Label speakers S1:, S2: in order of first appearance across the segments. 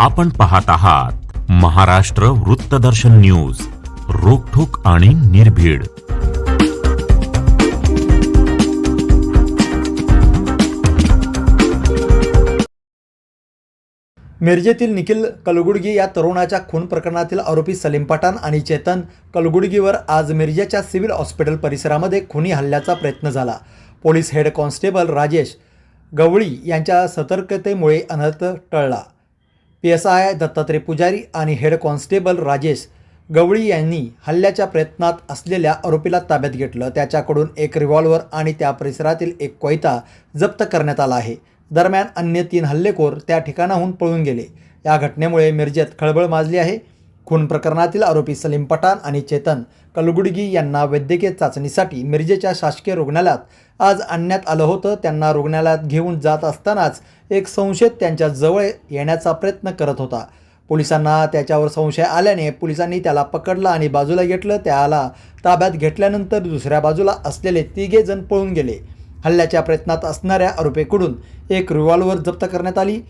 S1: आपण पाहत आहात महाराष्ट्र वृत्तदर्शन न्यूज रोखोक आणि निर्भीड.
S2: मिरजेतील निखिल कलगुडगी या तरुणाच्या खून प्रकरणातील आरोपी सलीम पठाण आणि चेतन कलगुडगीवर आज मिरजेच्या सिव्हिल हॉस्पिटल परिसरामध्ये खुनी हल्ल्याचा प्रयत्न झाला. Police head constable Rajesh Gawali यांच्या सतर्कतेमुळे अनर्थ टळला. P S I Dattatray Pujari आणि हेड कॉन्स्टेबल राजेश गवळी यांनी हल्ल्याच्या प्रयत्नात असलेल्या आरोपीला ताब्यात घेतलं. त्याच्याकडून एक रिव्हॉल्वर आणि त्या परिसरातील एक कोयता जप्त करण्यात आला आहे. दरम्यान अन्य तीन हल्लेखोर त्या ठिकाणाहून पळून गेले. या घटनेमुळे मिरजेत खळबळ माजली आहे. खून प्रकरणातील आरोपी सलीम पठाण आणि चेतन कलगुडगी यांना वैद्यकीय चाचणीसाठी मिरजेच्या शासकीय रुग्णालयात आज आणण्यात आलं होतं. त्यांना रुग्णालयात घेऊन जात असतानाच एक संशयित त्यांच्या जवळ येण्याचा प्रयत्न करत होता. पोलिसांना त्याच्यावर संशय आल्याने पोलिसांनी त्याला पकडलं आणि बाजूला घेतलं. त्याला ताब्यात घेतल्यानंतर दुसऱ्या बाजूला असलेले तिघे जण पळून गेले. हल्ल्याच्या प्रयत्नात असणाऱ्या आरोपीकडून एक रिव्हॉल्वर जप्त करण्यात आली.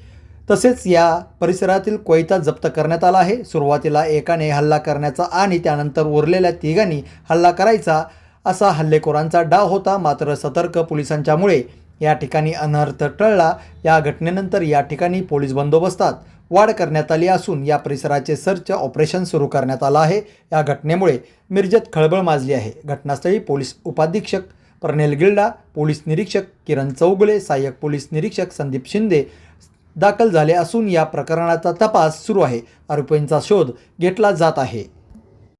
S2: तसेच या परिसरातील कोयता जप्त करण्यात आला आहे. सुरुवातीला एकाने हल्ला करण्याचा आणि त्यानंतर उरलेल्या तिघांनी हल्ला करायचा असा हल्लेखोरांचा डाव होता. मात्र सतर्क पोलिसांच्यामुळे या ठिकाणी अनर्थ टळला. या घटनेनंतर या ठिकाणी पोलीस बंदोबस्तात वाढ करण्यात आली असून या परिसराचे सर्च ऑपरेशन सुरू करण्यात आलं आहे. या घटनेमुळे मिरजेत खळबळ माजली आहे. घटनास्थळी पोलीस उपाधीक्षक पर्नेल गिल्डा पोलीस निरीक्षक किरण चौगुले सहाय्यक पोलीस निरीक्षक संदीप शिंदे दाखल झाले असून या प्रकरणाचा तपास सुरू आहे. आरोपींचा शोध घेतला जात आहे.